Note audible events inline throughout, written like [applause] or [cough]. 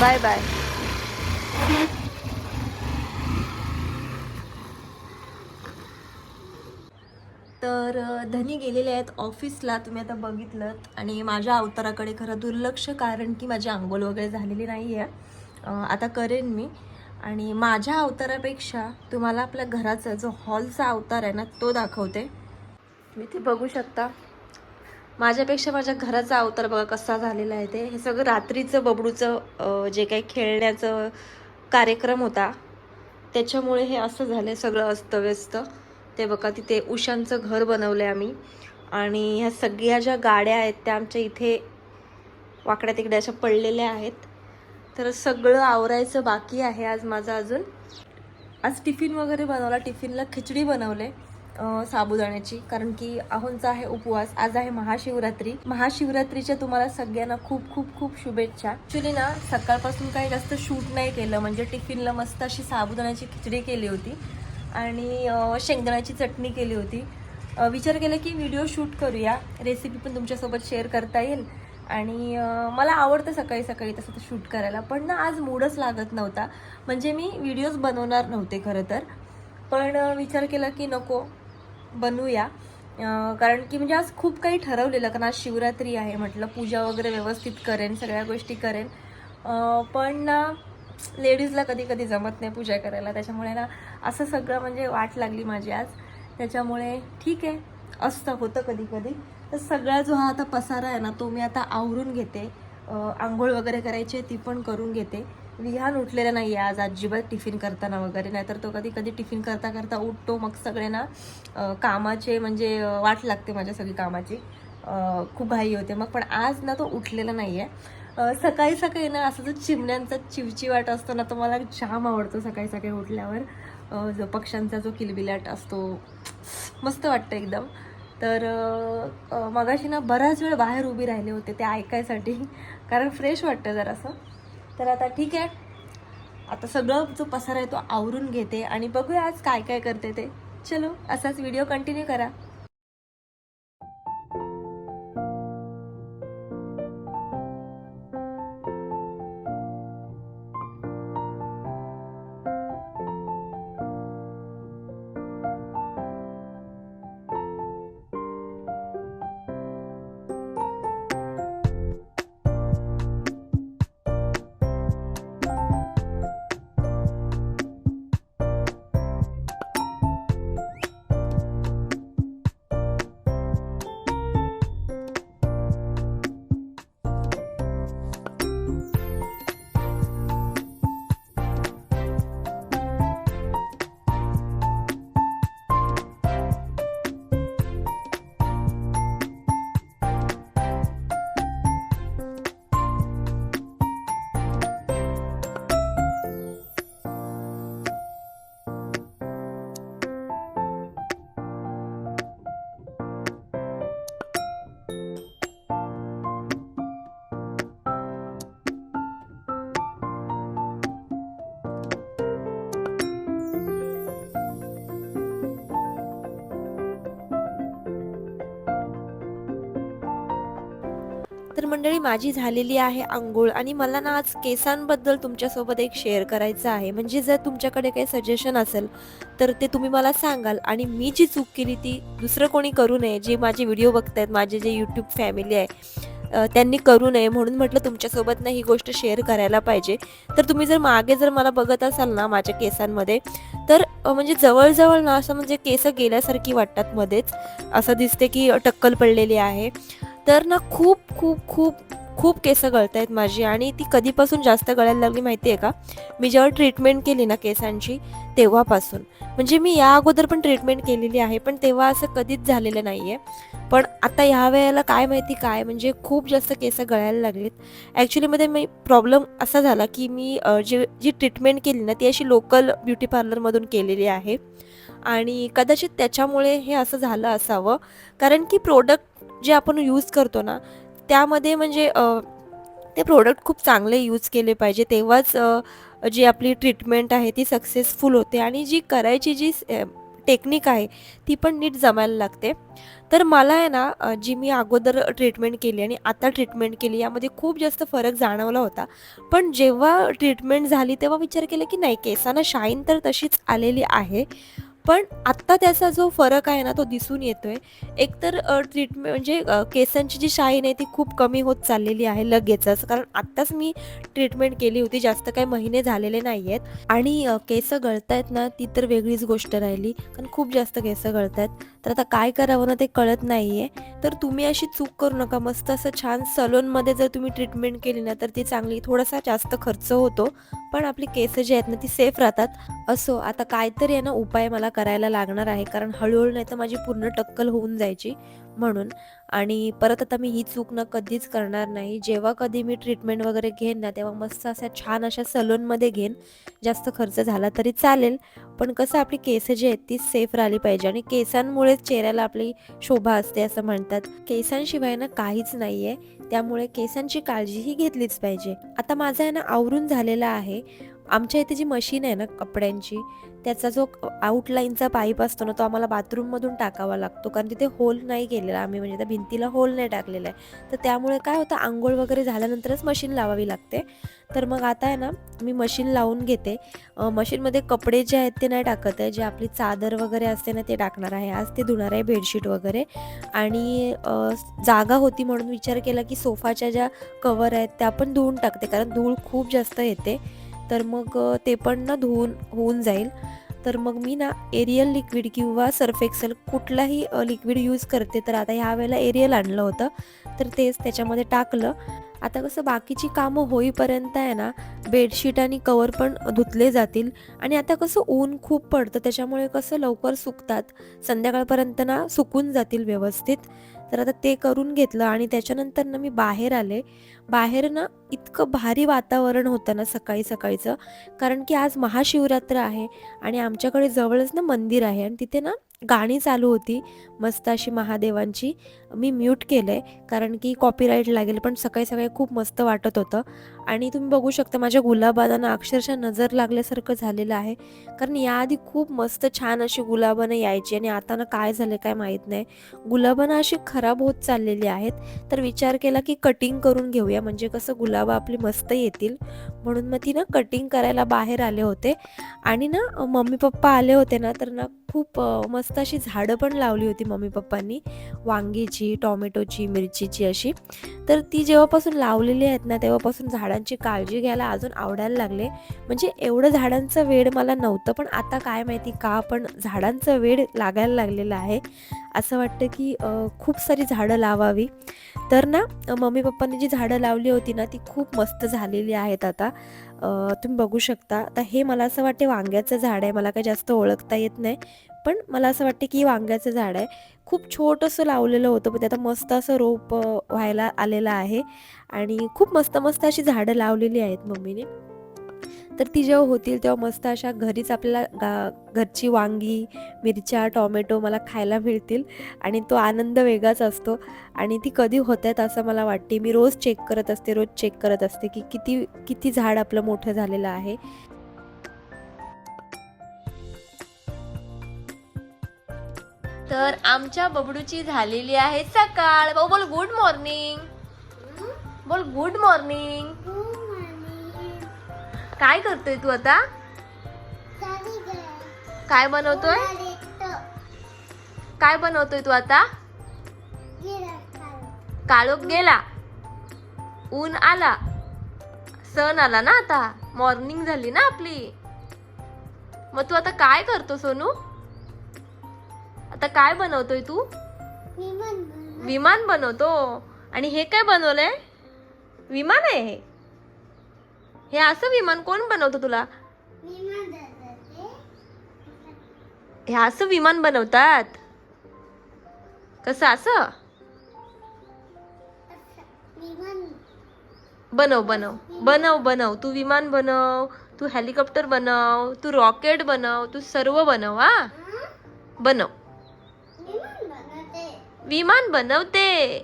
Bye bye. तर धनी गेलेले आहेत ऑफिसला तुम्ही आता बघितलं. आणि माझ्या अवताराकडे खरं दुर्लक्ष कारण की माझी आंघोळ वगैरे झालेली नाही आहे आता करेन मी. आणि माझ्या अवतारापेक्षा तुम्हाला आपल्या घराचा जो हॉलचा अवतार आहे ना तो दाखवते. तुम्ही ते बघू शकता. माझ्यापेक्षा माझ्या घराचा अवतार बघा कसा झालेला आहे ते. हे सगळं रात्रीचं बबडूचं जे काही खेळण्याचं कार्यक्रम होता त्याच्यामुळे हे असं झालं सगळं अस्तव्यस्त. ते बघा तिथे उशांचं घर बनवलं आहे आम्ही. आणि ह्या सगळ्या ज्या गाड्या आहेत त्या आमच्या इथे वाकड्या तिकड्या अशा पडलेल्या आहेत. तर सगळं आवरायचं बाकी आहे आज माझं अजून. आज टिफिन वगैरे बनवला. टिफिनला खिचडी बनवले. साबुदाण्याची. कारण की आहोंचा आहे उपवास आज आहे महाशिवरात्री. महाशिवरात्रीच्या तुम्हाला सगळ्यांना खूप खूप खूप शुभेच्छा. ॲक्च्युली ना सकाळपासून काही जास्त शूट नाही केलं. म्हणजे टिफिनला मस्त अशी साबुदाण्याची खिचडी केली होती. आणि शेंगदाण्याची चटणी केली होती. विचार केला की व्हिडिओ शूट करूया. रेसिपी पण तुमच्यासोबत शेअर करता येईल. आणि मला आवडतं सकाळी सकाळी तसं तर शूट करायला. पण ना आज मूडच लागत नव्हता. म्हणजे मी व्हिडिओज बनवणार नव्हते खरं तर. पण विचार केला की नको. बनवूया. कारण की म्हणजे आज खूप काही ठरवलेलं कारण आज शिवरात्री आहे म्हटलं पूजा वगैरे व्यवस्थित करेन सगळ्या गोष्टी करेन. पण ना लेडीजला कधी कधी जमत नाही पूजा करायला त्याच्यामुळे ना असं सगळं म्हणजे वाट लागली माझी आज. त्याच्यामुळे ठीक आहे असतं होतं कधी कधी तर सगळा जो हा आता पसारा आहे ना तो मी आता आवरून घेते. आंघोळ वगैरे करायची आहे ती पण करून घेते. विहान उठलेला नाही आहे आज अजिबात टिफिन करताना वगैरे नाहीतर तो कधी कधी टिफिन करता करता उठतो. मग सगळे ना कामाचे म्हणजे वाट लागते माझ्या सगळी कामाची. खूप घाई होते. मग पण आज ना तो उठलेला नाही आहे सकाळी सकाळी ना असं जो चिमण्यांचा चिवचिवाट असतो ना तो मला जाम आवडतो सकाळी सकाळी उठल्यावर. जो पक्ष्यांचा जो किलबिलाट असतो मस्त वाटतं एकदम. तर मगाशी ना बराच वेळ बाहेर उभी राहिले होते ते ऐकायसाठी कारण फ्रेश वाटतं जरासं. तर आता ठीक आहे. आता सगळं जो पसारा आहे तो आवरून घेते आणि बघूया आज काय काय करते ते. चलो असाच व्हिडिओ कंटिन्यू करा. मंडळी माझी झालेली आहे आंघोळ आणि मला ना आज केसांबद्दल तुमच्यासोबत एक शेअर करायचं आहे. म्हणजे जर तुमच्याकडे काही सजेशन असेल तर ते तुम्ही मला सांगाल आणि मी जी चूक केली ती दुसरं कोणी करू नये जे माझे व्हिडिओ बघतायत माझे जे यूट्यूब फॅमिली आहे त्यांनी करू नये म्हणून म्हटलं तुमच्यासोबत ना ही गोष्ट शेअर करायला पाहिजे. तर तुम्ही जर मागे जर मला बघत असाल ना माझ्या केसांमध्ये तर म्हणजे जवळजवळ ना असं म्हणजे केस गेल्यासारखी वाटतात मध्येच. असं दिसते की टक्कल पडलेली आहे. तर ना खूप खूप खूप खूप केस गळत आहेत माझी आणि ती कधीपासून जास्त गळायला लागली माहिती आहे का? मी जेव्हा ट्रीटमेंट केली ना केसांची तेव्हापासून. म्हणजे मी या अगोदर पण ट्रीटमेंट केलेली आहे पण तेव्हा असं कधीच झालेलं नाही आहे पण आता ह्या वेळेला काय माहिती काय म्हणजे खूप जास्त केस गळायला लागलेत. ॲक्च्युलीमध्ये मी प्रॉब्लेम असा झाला की मी जे जी ट्रीटमेंट केली ना ती अशी लोकल ब्युटी पार्लरमधून केलेली आहे. आणि कदाचित त्याच्यामुळे हे असं झालं असावं. कारण की प्रोडक्ट जे आपण यूज करतो ना त्यामध्ये म्हणजे ते प्रोडक्ट खूप चांगले यूज केले पाहिजे. तेव्हाच जी आपली ट्रीटमेंट आहे ती सक्सेसफुल होते आणि जी करायची जी टेक्निक आहे ती पण नीट जमायला लागते. तर मला आहे ना जी मी अगोदर ट्रीटमेंट केली आणि आता ट्रीटमेंट केली यामध्ये खूप जास्त फरक जाणवला होता. पण जेव्हा ट्रीटमेंट झाली तेव्हा विचार केला की नाही केसांना शाईन तर तशीच आलेली आहे. पण आत्ता त्याचा जो फरक आहे ना तो दिसून येतोय. एकतर ट्रीटमेंट म्हणजे केसांची जी शाईन आहे ती खूप कमी होत चाललेली आहे लगेचच कारण आत्ताच मी ट्रीटमेंट केली होती जास्त काही महिने झालेले नाही आहेत आणि केस गळत आहेत ना ती तर वेगळीच गोष्ट राहिली. कारण खूप जास्त केस गळत आहेत तर आता काय करावं ना ते कळत नाही आहे तर तुम्ही अशी चूक करू नका. मस्त असं छान सलोनमध्ये जर तुम्ही ट्रीटमेंट केली ना तर ती चांगली थोडासा जास्त खर्च होतो. पण आपली केस जी आहेत ना ती सेफ राहतात. असो आता काहीतरी आहे ना उपाय मला करायला लागणार आहे कारण हळूहळू नाही तर माझी पूर्ण टक्कल होऊन जायची म्हणून. आणि परत आता मी ही चूक ना कधीच करणार नाही. जेव्हा कधी मी ट्रीटमेंट वगैरे घेईन ना तेव्हा मस्त अशा छान अशा सलूनमध्ये घेईन. जास्त खर्च झाला तरी चालेल. पण कसं आपली केस जी आहेत ती सेफ राहिली पाहिजे. आणि केसांमुळेच चेहऱ्याला आपली शोभा असते असं म्हणतात. केसांशिवाय ना काहीच नाही आहे त्यामुळे केसांची काळजीही घेतलीच पाहिजे. आता माझा आहे ना आवरून झालेला आहे. आमच्या इथे जी मशीन आहे ना कपड्यांची त्याचा जो आउटलाईनचा पाईप असतो ना तो आम्हाला बाथरूममधून टाकावा लागतो. कारण तिथे होल नाही केलेला आम्ही म्हणजे त्या भिंतीला होल नाही टाकलेला आहे. तर त्यामुळे काय होतं आंघोळ वगैरे झाल्यानंतरच मशीन लावावी लागते. तर मग आता आहे ना मी मशीन लावून घेते. मशीनमध्ये कपडे जे आहेत ते नाही टाकत आहे. जे आपली चादर वगैरे असते ना ते टाकणार आहे. आज ते धुणार आहे बेडशीट वगैरे. आणि जागा होती म्हणून विचार केला की सोफाच्या ज्या कवर आहेत त्या पण धुवून टाकते. कारण धूळ खूप जास्त येते. तर मग ते पण ना धुवून होऊन जाईल. तर मग मी ना एरियल लिक्विड किंवा सर्फ एक्सेल कुठलाही लिक्विड यूज करते. तर आता ह्या वेळेला एरियल आणलं होतं. तर तेच त्याच्यामध्ये टाकलं. आता कसं बाकीची कामं होईपर्यंत आहे ना बेडशीट आणि कवर पण धुतले जातील. आणि आता कसं ऊन खूप पडतं. त्याच्यामुळे कसं लवकर सुकतात. संध्याकाळपर्यंत ना सुकून जातील व्यवस्थित. तर आता ते करून घेतलं आणि त्याच्यानंतर ना मी बाहेर आले. बाहेर ना इतकं भारी वातावरण होतं ना सकाळी सकाळीचं. कारण की आज महाशिवरात्र आहे आणि आमच्याकडे जवळच ना मंदिर आहे आणि तिथे ना गाणी चालू होती. मस्त अशी महादेवांची. मी म्यूट केलं आहे कारण की कॉपीराईट लागेल पण सकाळी सकाळी खूप मस्त वाटत होतं. आणि तुम्ही बघू शकता माझ्या गुलाबांना अक्षरशः नजर लागल्यासारखं झालेलं आहे. कारण याआधी खूप मस्त छान अशी गुलाबानं यायची आणि आता ना काय झालं काय माहीत नाही. गुलाबानं अशी खराब होत चाललेली आहेत. तर विचार केला की कटिंग करून घेऊया. म्हणजे कसं गुलाब आपली मस्त येतील. म्हणून मग ती ना कटिंग करायला बाहेर आले होते. आणि ना मम्मी पप्पा आले होते ना तर ना खूप मस्त अशी झाडं पण लावली होती मम्मी पप्पांनी. वांगीची टॉमॅटोची मिरचीची अशी. तर ती जेव्हापासून लावलेली आहेत ना तेव्हापासून झाडं झाडांची काळजी घ्यायला अजून आवडायला लागले. म्हणजे एवढं झाडांचं वेड मला नव्हतं पण आता काय माहिती का पण झाडांचं वेड लागायला लागलेलं आहे. असं वाटतं की खूप सारी झाडं लावावी. तर ना मम्मी पप्पांनी जी झाडं लावली होती ना ती खूप मस्त झालेली आहेत आता. तुम्ही बघू शकता. आता हे मला असं वाटते वांग्याचं झाड आहे. मला काही जास्त ओळखता येत नाही. पण मला असं वाटते की वांग्याचं झाड आहे. खूप छोटंसं लावलेलं होतं म्हणजे पण त्यात मस्त असं रोप व्हायला आलेलं आहे. आणि खूप मस्त मस्त अशी झाडं लावलेली आहेत मम्मीने. तर ती जेव्हा होतील तेव्हा मस्त अशा घरीच आपल्याला गा घरची वांगी मिरच्या टॉमॅटो मला खायला मिळतील. आणि तो आनंद वेगळाच असतो. आणि ती कधी होत आहेत असं मला वाटते. मी रोज चेक करत असते रोज चेक करत असते की किती किती झाड आपलं मोठं झालेलं आहे. तर आमच्या बबडूची झालेली आहे सकाळ. भाऊ बोल गुड मॉर्निंग बोल गुड मॉर्निंग काय करतोय तू आता? काय बनवतोय? काय बनवतोय तू आता? काळोख गेला. ऊन आला. सण आला ना आता. मॉर्निंग झाली ना आपली. मग तू आता काय करतो सोनू? आता काय बनवतोय तू? विमान बनवतो. आणि हे काय बनवलंय? विमान आहे हे. हे असं विमान कोण बनवतो तुला? हे असं विमान बनवतात? कसं असं? बनव बनव. बनव बनव. तू विमान बनव तू हेलिकॉप्टर बनव तू रॉकेट बनव तू सर्व बनव हा? बनव. विमान बनवते.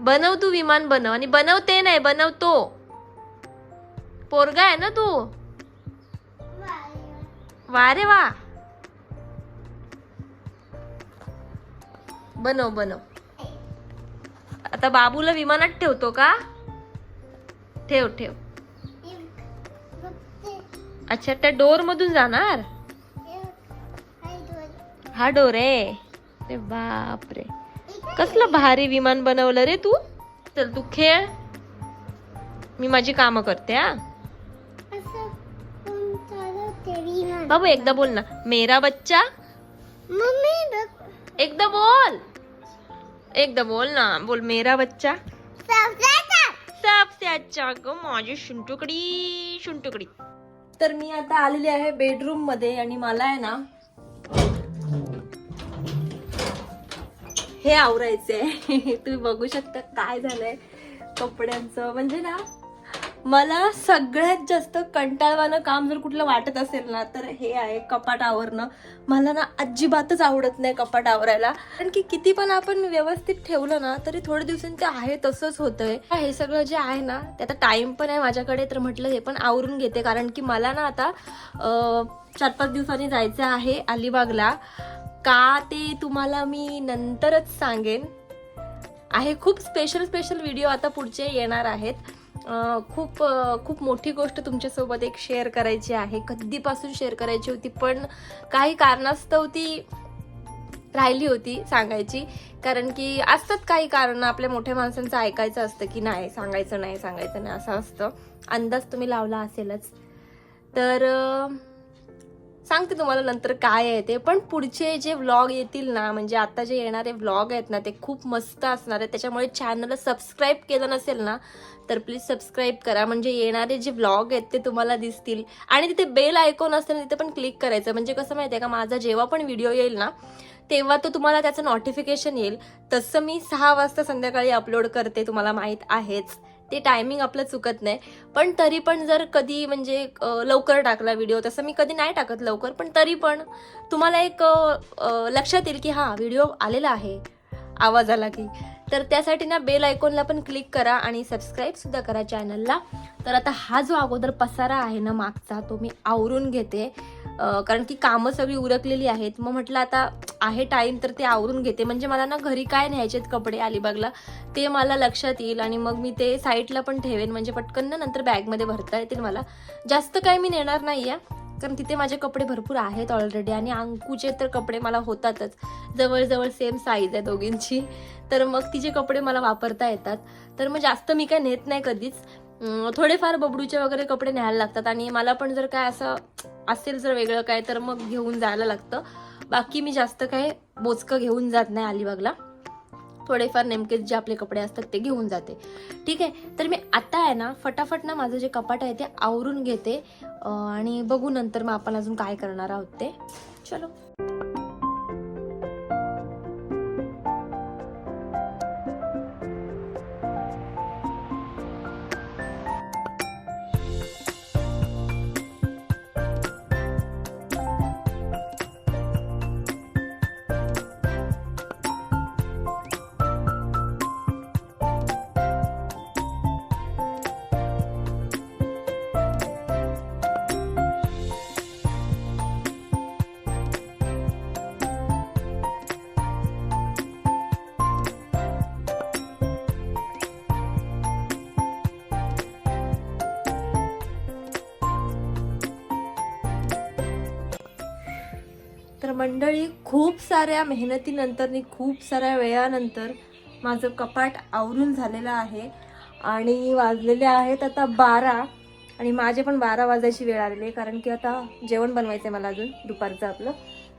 बनव तू विमान बनव आणि बनवते नाही बनवतो. पोरगा आहे ना तू? वा रे वा. बनव बनव. आता बाबूला विमानात ठेवतो का? ठेव ठेव. अच्छा त्या डोर मधून जाणार? हा डोर आहे. अरे बाप रे कसलं भारी विमान बनवलं रे तू? चल तू खेळ. मी माझी कामं करते हा. बाबू एकदा बोल ना. मेरा बच्चा? मम्मी एकदा बोल. एकदा बोल ना. बोल मेरा बच्चा? सबसे अच्छा. ग माझी शुंटुकडी शुंटुकडी. तर मी आता आलेली आहे बेडरूममध्ये आणि मला आहे ना हे आवरायचंय. [laughs] तुम्ही बघू शकता काय झालंय कपड्यांचं. म्हणजे ना मला सगळ्यात जास्त कंटाळवानं काम जर कुठलं वाटत असेल ना तर हे आहे कपाट आवरणं. मला ना अजिबातच आवडत नाही कपाट आवरायला. कारण की किती पण आपण व्यवस्थित ठेवलं ना तरी थोड्या दिवसांनी ते आहे तसंच होतंय. हे सगळं जे आहे ना ते आता टाइम पण आहे माझ्याकडे तर म्हटलं हे पण आवरून घेते. कारण की मला ना आता चार पाच दिवसांनी जायचं आहे अलिबागला. का ते तुम्हाला मी नंतरच सांगेन. आहे खूप स्पेशल स्पेशल व्हिडिओ आता पुढचे येणार आहेत. खूप खूप मोठी गोष्ट तुमच्यासोबत एक शेअर करायची आहे. कधीपासून शेअर करायची होती पण काही कारणास्तव ती राहिली होती सांगायची. कारण की असतात काही कारण आपल्या मोठ्या माणसांचं ऐकायचं असतं की नाही सांगायचं नाही सांगायचं नाही असं असतं. अंदाज तुम्ही लावला असेलच. तर सांगते तुम्हाला नंतर काय आहे ते. पण पुढचे जे व्लॉग येतील ना म्हणजे आता जे येणारे व्लॉग आहेत ना ते खूप मस्त असणार आहेत. त्याच्यामुळे चॅनलला सबस्क्राईब केलं नसेल ना तर प्लीज सबस्क्राईब करा. म्हणजे येणारे जे व्लॉग आहेत ते तुम्हाला दिसतील. आणि तिथे बेल आयकॉन असतं ना तिथे पण क्लिक करायचं. म्हणजे कसं माहिती आहे का माझा जेव्हा पण व्हिडिओ येईल ना तेव्हा तो तुम्हाला त्याचं नोटिफिकेशन येईल. तसं मी सहा वाजता संध्याकाळी अपलोड करते तुम्हाला माहीत आहेच. ते टायमिंग आपलं चुकत नाही. पण तरी पण जर कधी म्हणजे लवकर टाकला व्हिडिओ तसं मी कधी नाही टाकत लवकर पण तरी पण तुम्हाला एक लक्षात येईल की हां व्हिडिओ आलेला आहे. आवाज आला की. तर त्यासाठी ना बेल आयकॉनला पण क्लिक करा आणि सबस्क्राईब सुद्धा करा चॅनलला तर आता हा जो अगोदर पसारा आहे ना मागचा तो मी आवरून घेते. कारण की कामं सगळी उरकलेली आहेत. मग म्हटलं आता आहे टाईम तर ते आवरून घेते. म्हणजे मला ना घरी काय न्यायचेत कपडे अलिबागला ते मला लक्षात येईल आणि मग मी ते साईडला पण ठेवेन. म्हणजे पटकन ना नंतर बॅगमध्ये भरता येतील मला. जास्त काय मी नेणार नाही आहे कारण तिथे माझे कपडे भरपूर आहेत ऑलरेडी आणि अंकूचे तर कपडे मला होतातच. जवळजवळ सेम साईज आहे दोघींची. तर मग तिचे कपडे मला वापरता येतात तर मग जास्त मी काय नेत नाही कधीच. थोडेफार बबडूचे वगैरे कपडे न्यायला लागतात आणि मला पण जर काय असं असेल जर वेगळं काय तर मग घेऊन जायला लागतं. बाकी मी जास्त काय बोचकं घेऊन जात नाही अलिबागला. थोडेफार नेमकेच जे आपले कपडे असतात ते घेऊन जाते. ठीक आहे? तर मी आता आहे ना फटाफट ना माझं जे कपाट आहे ते आवरून घेते. आणि बघू नंतर मग आपण अजून काय करणार आहोत ते. चलो. मंडळी खूप साऱ्या मेहनतीनंतर आणि खूप साऱ्या वेळानंतर माझं कपाट आवरून झालेलं आहे आणि वाजलेले आहेत आता बारा आणि माझे पण बारा वाजायची वेळ आलेली आहे कारण की आता जेवण बनवायचं आहे मला अजून दुपारचं आपलं.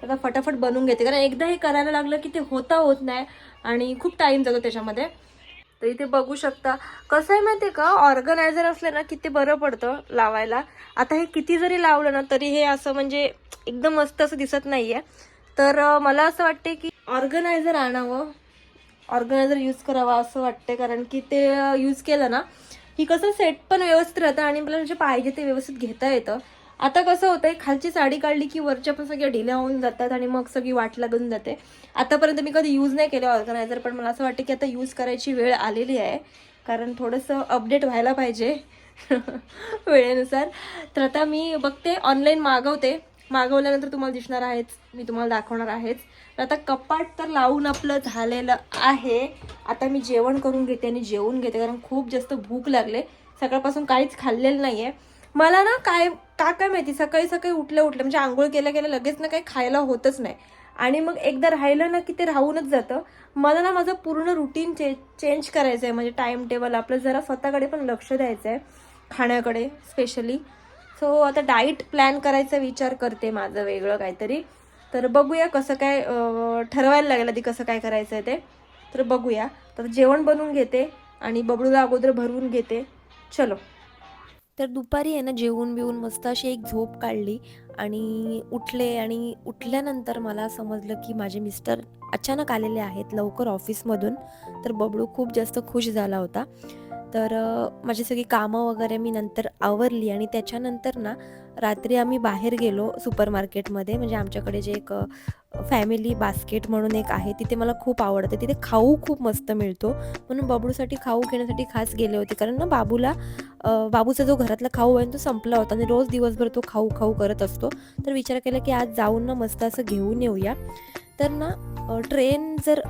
आता फटाफट बनवून घेते कारण एकदा हे करायला लागलं की ते होता होत नाही आणि खूप टाईम जातो त्याच्यामध्ये. तर इथे बघू शकता. कसं आहे माहिती आहे का? ऑर्गनायझर असलं ना किती बरं पडतं लावायला. आता हे किती जरी लावलं ना तरी हे असं म्हणजे एकदम मस्त असं दिसत नाहीये. तर मला असं वाटते की ऑर्गनायझर आणावं. ऑर्गनायझर यूज करावा असं वाटते कारण की ते यूज केलं ना की कसं सेट पण व्यवस्थित राहतं आणि मला जे पाहिजे ते व्यवस्थित घेता येतं. आता कसं होतंय खालची साडी काढली की वरच्या पण सगळ्या ढिल्या होऊन जातात आणि मग सगळी वाट लागून जाते. आतापर्यंत मी कधी यूज नाही केलं ऑर्गनायझर पण मला असं वाटतं की आता यूज करायची वेळ आलेली आहे. कारण थोडंसं अपडेट व्हायला पाहिजे [laughs] वेळेनुसार. तर आता मी बघते ऑनलाईन मागवते. मागवल्यानंतर तुम्हाला दिसणार आहेच मी तुम्हाला दाखवणार आहेच. तर आता कपाट तर लावून आपलं झालेलं आहे. आता मी जेवण करून घेते आणि जेवून घेते कारण खूप जास्त भूक लागले. सकाळपासून काहीच खाल्लेलं नाही आहे मला ना काय का काय माहिती? सकाळी सकाळी उठल्या उठल्या म्हणजे आंघोळ केल्या गेल्या लगेच ना काही खायला होतच नाही. आणि मग एकदा राहिलं ना की ते राहूनच जातं. मला ना माझं पूर्ण रुटीन चे चेंज करायचं आहे म्हणजे टाईम टेबल आपलं जरा स्वतःकडे पण लक्ष द्यायचं आहे खाण्याकडे स्पेशली सो आता डाईट प्लॅन करायचा विचार करते माझं वेगळं काहीतरी. तर बघूया कसं काय ठरवायला लागेल आधी कसं काय करायचं आहे ते. तर बघूया. तर जेवण बनवून घेते आणि बबडूला अगोदर भरवून घेते. चलो. तर दुपारी आहे ना जेवून बिवून मस्त अशी एक झोप काढली आणि उठले आणि उठल्यानंतर मला समजलं की माझे मिस्टर अचानक आलेले आहेत लवकर ऑफिसमधून. तर बबडू खूप जास्त खुश झाला होता. तर माझी सगळी कामं वगैरे मी नंतर आवरली आणि त्याच्यानंतर ना रात्री आम्ही बाहेर गेलो सुपर मार्केटमध्ये म्हणजे आमच्याकडे जे एक फॅमिली बास्केट म्हणून एक आहे तिथे मला खूप आवडतं. तिथे खाऊ खूप मस्त मिळतो. म्हणून बबडूसाठी खाऊ घेण्यासाठी खास गेले होते. कारण ना बाबूला बाबूचा जो घरातला खाऊ आहे तो संपला होता आणि रोज दिवसभर तो खाऊ खाऊ करत असतो. तर विचार केला की आज जाऊन ना मस्त असं घेऊन येऊया. तर ना ट्रेन जर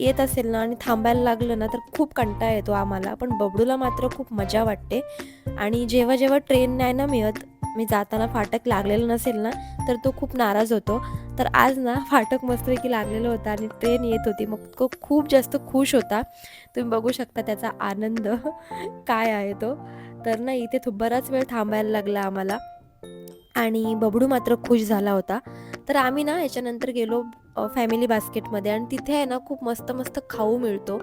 येत असेल ना आणि थांबायला लागलं ना तर खूप कंटाळा येतो आम्हाला. पण बबडूला मात्र खूप मजा वाटते. आणि जेव्हा जेव्हा ट्रेन नाही ना मिळत मी जाताना फाटक लागलेलं नसेल ना तर तो खूप नाराज होतो. तर आज ना फाटक मस्तपैकी लागलेलं होतं आणि ट्रेन येत होती. मग तो खूप जास्त खुश होता. तुम्ही बघू शकता त्याचा आनंद [laughs] काय आहे तो. तर ना इथे बराच वेळ थांबायला लागला आम्हाला. आणि बबडू मात्र खुश झाला होता. तर आम्ही ना याच्यानंतर गेलो फॅमिली बास्केटमध्ये आणि तिथे आहे ना खूप मस्त मस्त खाऊ मिळतो.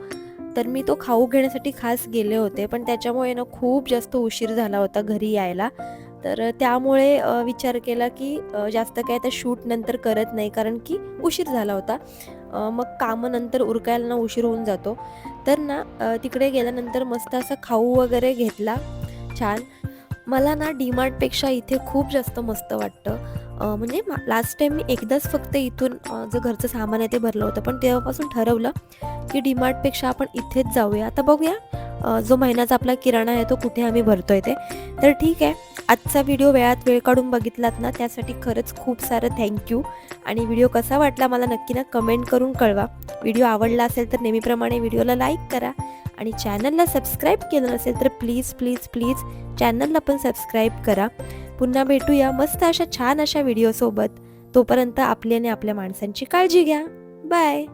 तर मी तो खाऊ घेण्यासाठी खास गेले होते. पण त्याच्यामुळे ना खूप जास्त उशीर झाला होता घरी यायला. तर त्यामुळे विचार केला की जास्त काय त्या शूट नंतर करत नाही. कारण की उशीर झाला होता. मग कामं नंतर उरकायला ना उशीर होऊन जातो. तर ना तिकडे गेल्यानंतर मस्त असा खाऊ वगैरे घेतला. छान. मला ना डीमार्टपेक्षा इथे खूप जास्त मस्त वाटतं. म्हणजे लास्ट टाइम मी एकदाच फक्त इथून जे घरचं सामान आहे ते भरलं होतं. पण तेव्हापासून ठरवलं की डीमार्टपेक्षा आपण इथेच जाऊया. आता बघूया जो महिन्याचा आपला किराणा आहे तो कुठे आम्ही भरतोय ते. तर ठीक आहे आजचा व्हिडिओ वेळात वेळ काढून बघितलात ना त्यासाठी खरंच खूप सारं थँक्यू आणि व्हिडिओ कसा वाटला मला नक्की ना कमेंट करून कळवा. व्हिडिओ आवडला असेल तर नेहमीप्रमाणे व्हिडिओला लाईक करा. आणि चॅनलला सबस्क्राईब केलं नसेल तर प्लीज प्लीज प्लीज चॅनलला पण सबस्क्राईब करा. पुन्हा भेटूया मस्त अशा छान अशा व्हिडिओसोबत तोपर्यंत आपली आणि आपल्या माणसांची काळजी घ्या. बाय